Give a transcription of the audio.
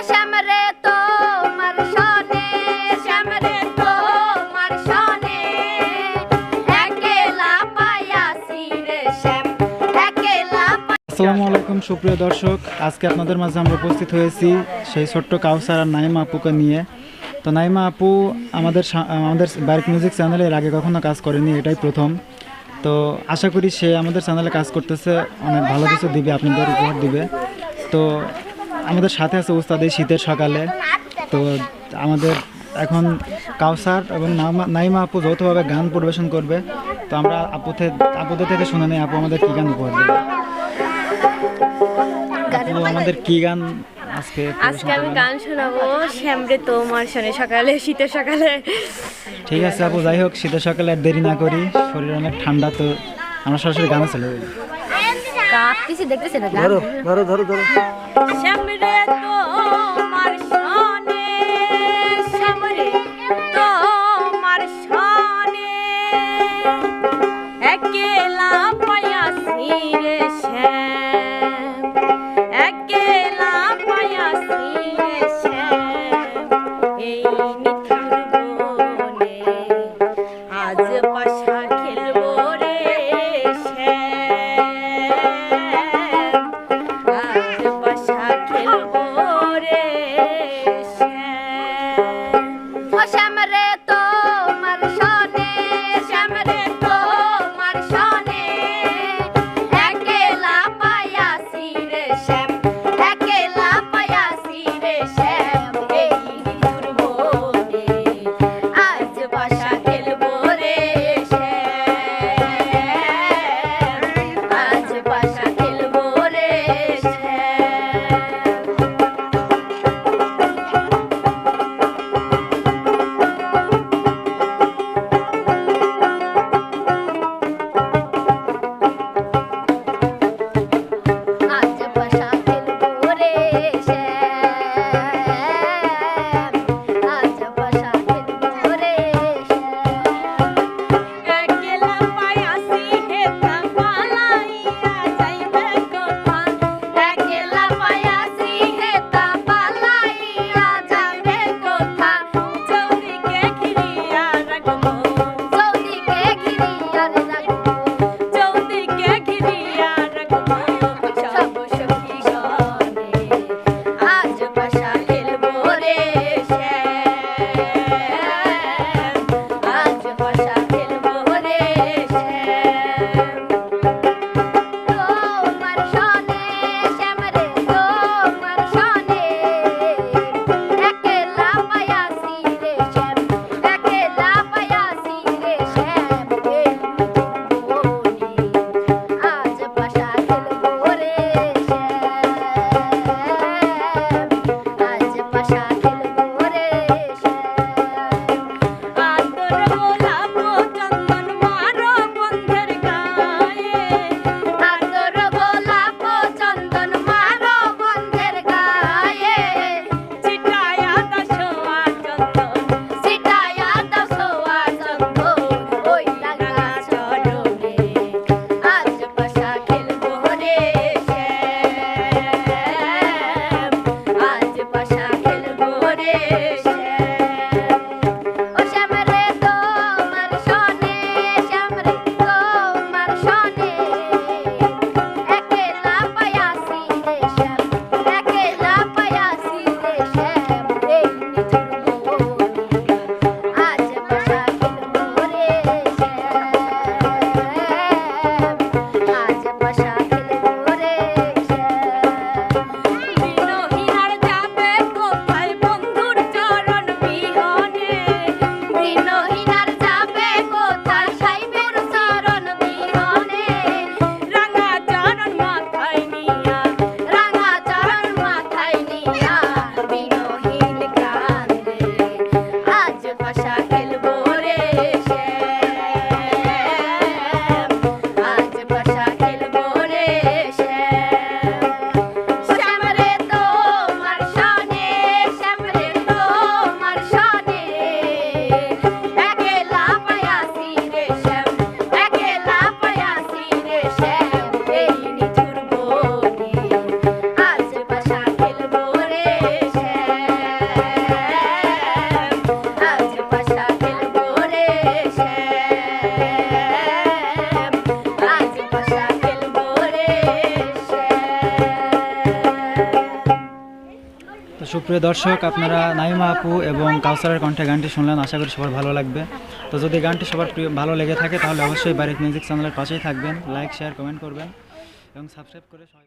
আসসালামু আলাইকুম, সুপ্রিয় দর্শক। আজকে আপনাদের মাঝে আমরা উপস্থিত হয়েছি সেই ছোট্ট কাউসার আর নাইমা আপুকে নিয়ে। তো নাইমা আপু আমাদের আমাদের বারিক মিউজিক চ্যানেলে আগে কখনো কাজ করেনি, এটাই প্রথম। তো আশা করি সে আমাদের চ্যানেলে কাজ করতেছে, অনেক ভালো কিছু দিবে, আপনাদের উপহার দিবে। তো আমাদের সাথে আছে উস্তাদ এই শীতের সকালে। তো আমাদের এখন কাউসার এবং নামা- নাইমা আপু যৌথভাবে গান পরিবেশন করবে। তো আমরা আপুতে আপুদের থেকে শুনে নেই আপু আমাদের কী গান উপহার দেবে? আপু আমাদের কি গান আজকে আজকে আমি গান শোনাবো শ্যামরে তোমার শোনে সকালে শীতের সকালে। ঠিক আছে আপু যাই হোক শীতের সকালে আর দেরি না করি। শরীর অনেক ঠান্ডা তো আমরা সরাসরি গানে চলে যাই। কাঁপতেছি দেখতেছি না গান? ধরো ধরো ধরো শ্যামরে তোমার ও শ্যামরে তোমার Sasha. সুপ্রিয় দর্শক, আপনারা নাইমা আপু এবং কাউসারের কণ্ঠে গানটি শুনলেন, আশা করি সবার ভালো লাগবে। তো যদি গানটি সবার প্রিয়, ভালো লেগে থাকে, তাহলে অবশ্যই বাড়ির মিউজিক চ্যানেলের পাশেই থাকবেন। লাইক শেয়ার কমেন্ট করবেন এবং সাবস্ক্রাইব করে সবাই